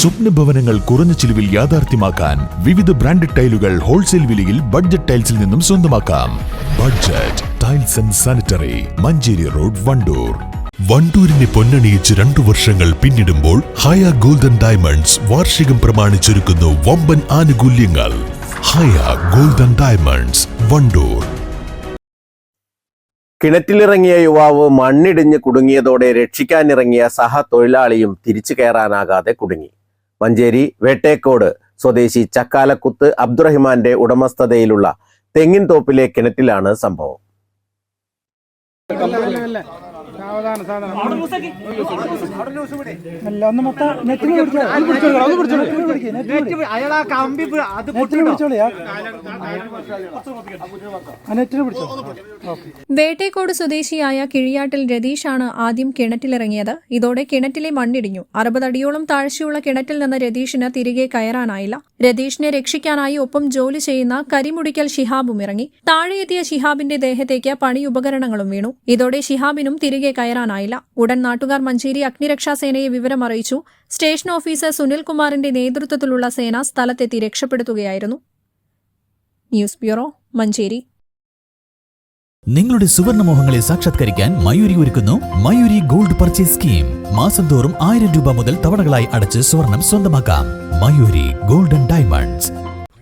സ്വപ്ന ഭവനങ്ങൾ കുറഞ്ഞ ചിലവിൽ യാഥാർത്ഥ്യമാക്കാൻ വിവിധ ബ്രാൻഡഡ് ടൈലുകൾ ഹോൾസെയിൽ വിലയിൽ ബഡ്ജറ്റ് ടൈൽസിൽ നിന്നും സ്വന്തമാക്കാം. Budget Tiles and Sanitary Manjeri road Wandoor. വണ്ടൂരിനെ പൊന്നണിയിച്ച് രണ്ടു വർഷങ്ങൾ പിന്നിടുമ്പോൾ ഹയ ഗോൾഡൻ ഡയമണ്ട്സ് വാർഷികം പ്രമാണിച്ചൊരുക്കുന്നു വമ്പൻ ആനുകൂല്യങ്ങൾ. Haya golden diamonds Wandoor. കിണറ്റിലിറങ്ങിയ യുവാവ് മണ്ണിടിഞ്ഞ് കുടുങ്ങിയതോടെ രക്ഷിക്കാനിറങ്ങിയ സഹ തൊഴിലാളിയും തിരിച്ചു കയറാനാകാതെ കുടുങ്ങി. മഞ്ചേരി വേട്ടേക്കോട് സ്വദേശി ചക്കാലക്കുത്ത് അബ്ദുറഹിമാന്റെ ഉടമസ്ഥതയിലുള്ള തെങ്ങിൻ തോപ്പിലെ കിണറ്റിലാണ് സംഭവം. അല്ല ഒന്ന് മൊത്തം നെറ്റിന് പിടിച്ചോ? അത് അത് പിടിച്ചോ? വേട്ടേക്കോട് സ്വദേശിയായ കിഴിയാട്ടിൽ രതീഷാണ് ആദ്യം കിണറ്റിലിറങ്ങിയത്. ഇതോടെ കിണറ്റിലെ മണ്ണിടിഞ്ഞു. അറുപതടിയോളം താഴ്ചയുള്ള കിണറ്റിൽ നിന്ന് രതീഷിന് തിരികെ കയറാനായില്ല. രതീഷിനെ രക്ഷിക്കാനായി ഒപ്പം ജോലി ചെയ്യുന്ന കരിമുടിക്കൽ ഷിഹാബും ഇറങ്ങി. താഴെയെത്തിയ ഷിഹാബിന്റെ ദേഹത്തേക്ക് പണി ഉപകരണങ്ങളും വീണു. ഇതോടെ ഷിഹാബിനും തിരികെ കയറാനായില്ല. ഉടൻ നാട്ടുകാർ മഞ്ചേരി അഗ്നിരക്ഷാസേനയെ വിവരമറിയിച്ചു. സ്റ്റേഷൻ ഓഫീസർ സുനിൽകുമാറിന്റെ നേതൃത്വത്തിലുള്ള സേന സ്ഥലത്തെത്തി രക്ഷപ്പെടുത്തുകയായിരുന്നു. News bureau Manjeri. നിങ്ങളുടെ സുവർണ മോഹങ്ങളെ സാക്ഷാത്കരിക്കാൻ മയൂരി ഒരുക്കുന്നു മയൂരി ഗോൾഡ് പർച്ചേസ് സ്കീം. മാസം തോറും ആയിരം രൂപ മുതൽ തവണകളായി അടച്ച് സ്വർണം സ്വന്തമാക്കാം. Mayuri Golden Diamonds.